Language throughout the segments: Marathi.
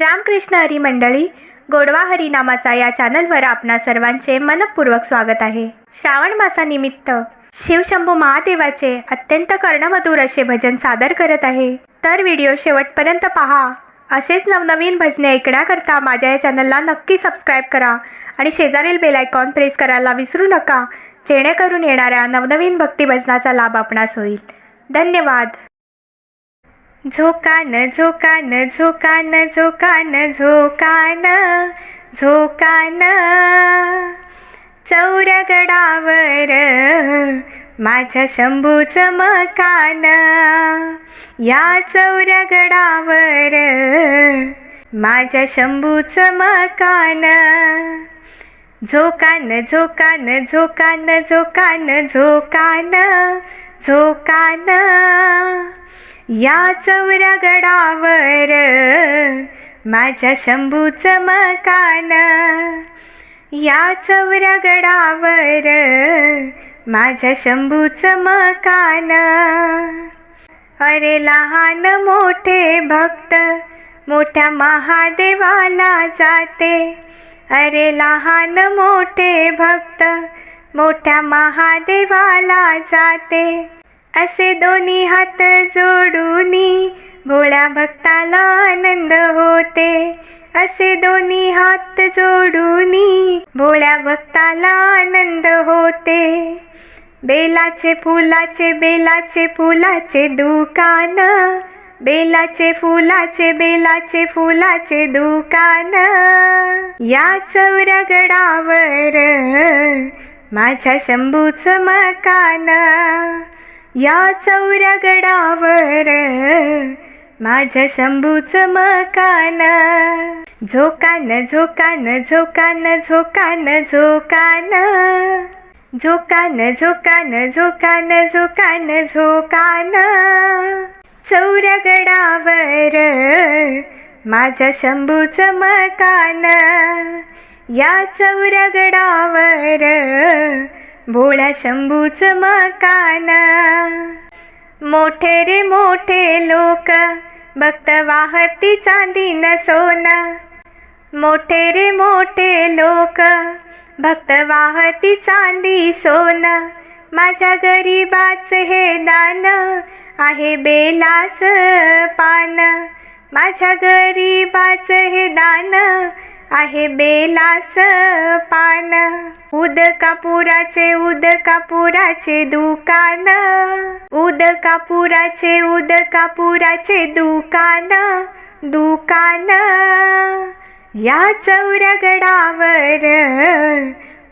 रामकृष्ण हरी मंडळी गोडवा हरी नामाचा या चॅनलवर आपणा सर्वांचे मनपूर्वक स्वागत आहे. श्रावण मासानिमित्त शिवशंभू महादेवाचे अत्यंत कर्णमधुर असे भजन सादर करत आहे. तर व्हिडिओ शेवटपर्यंत पहा. असेच नवनवीन भजने ऐकण्याकरता माझ्या या चॅनलला नक्की सबस्क्राईब करा आणि शेजारील बेल आयकॉन प्रेस करायला विसरू नका. जेणेकरून येणाऱ्या नवनवीन भक्ती भजनाचा लाभ आपणास होईल. धन्यवाद. झोकान झोकान झोकान झोकान झोकान झोकान. चौरगडावर माझ्या शंभूचं मकान. या चौरगडावर माझ्या शंभूचं मकान. झोकान झोकान झोकान झोकान झोकान झोकान. या चौरगडावर माझ्या शंभूचं मकान. या चौरगडावर माझ्या शंभूचं मकान. अरे लहान मोठे भक्त मोठ्या महादेवाला जाते. अरे लहान मोठे भक्त मोठ्या महादेवाला जाते. असे दोन्ही हात जोडूनी भोळ्या भक्ताला आनंद होते. असे दोन्ही हात जोडूनी भोळ्या भक्ताला आनंद होते. बेलाचे फुलाचे बेलाचे फुलाचे दुकान बेलाचे फुलाचे बेलाचे फुलाचे दुकान. या चौरगडावर माझ्या शंभूचं मकान. या चौरगडावर माझ्या शंभूच मकान. झोकान झोकान झोकान झोकान झोकान. झोकान झोकान झोकान झोकान झोकान. चौरगडावर माझ्या शंभूच मकान. या चौरगडावर भोळ्या शंभूच मकान. मोठे रे मोठे लोक भक्त वाहती चांदी न सोनं. मोठे रे मोठे लोक भक्त वाहती चांदी सोना. माझ्या गरीबाच हे दान आहे बेलाच पान. माझ्या गरीबाच हे दान आहे बेलाच पान. उद कापुराचे उद कापुराचे दुकान. उद कापुराचे उद कापुराचे दुकान. दुकान. या चौरगडावर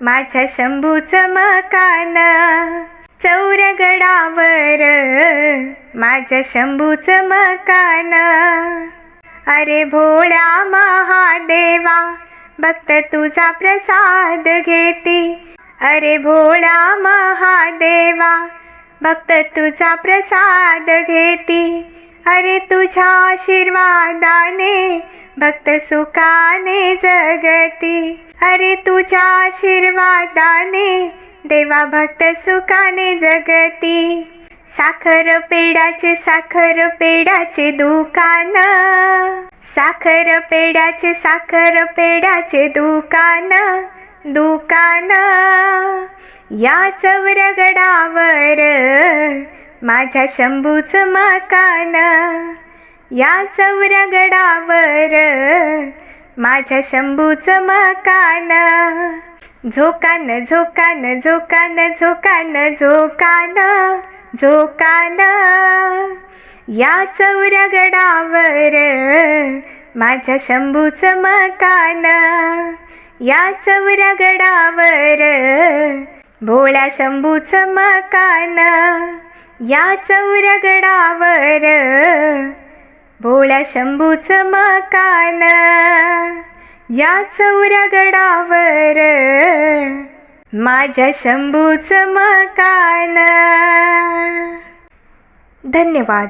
माझ्या शंभूचं मकान. चौरगडावर माझ्या शंभूचं मकान. अरे भोळ्या महादेवा भक्त तुझा प्रसाद घेती. अरे भोळा महादेवा भक्त तुझा प्रसाद घेती. अरे तुझ्या आशीर्वादाने भक्त सुखाने जगती. अरे तुझ्या आशीर्वादाने देवा भक्त सुखाने जगती. साखर पेड्याचे साखर पेड्याचे दुकान. साखर पेड्याचे साखर पेड्याचे दुकान. दुकान. या चौरगडावर माझ्या शंभूच मकान. या चौरगडावर माझ्या शंभूच मकान. झोकान झोकान झोकान झोकान झोकान. जो काना या चौऱ्या गडावर माझ्या शंभूच मकान या चौऱ्या गडावर भोळ्या शंभूच मकान या चौऱ्या गडावर भोळ्या शंभूच मकान या चौऱ्या गडावर माझ्या शंभूचं मकान. धन्यवाद.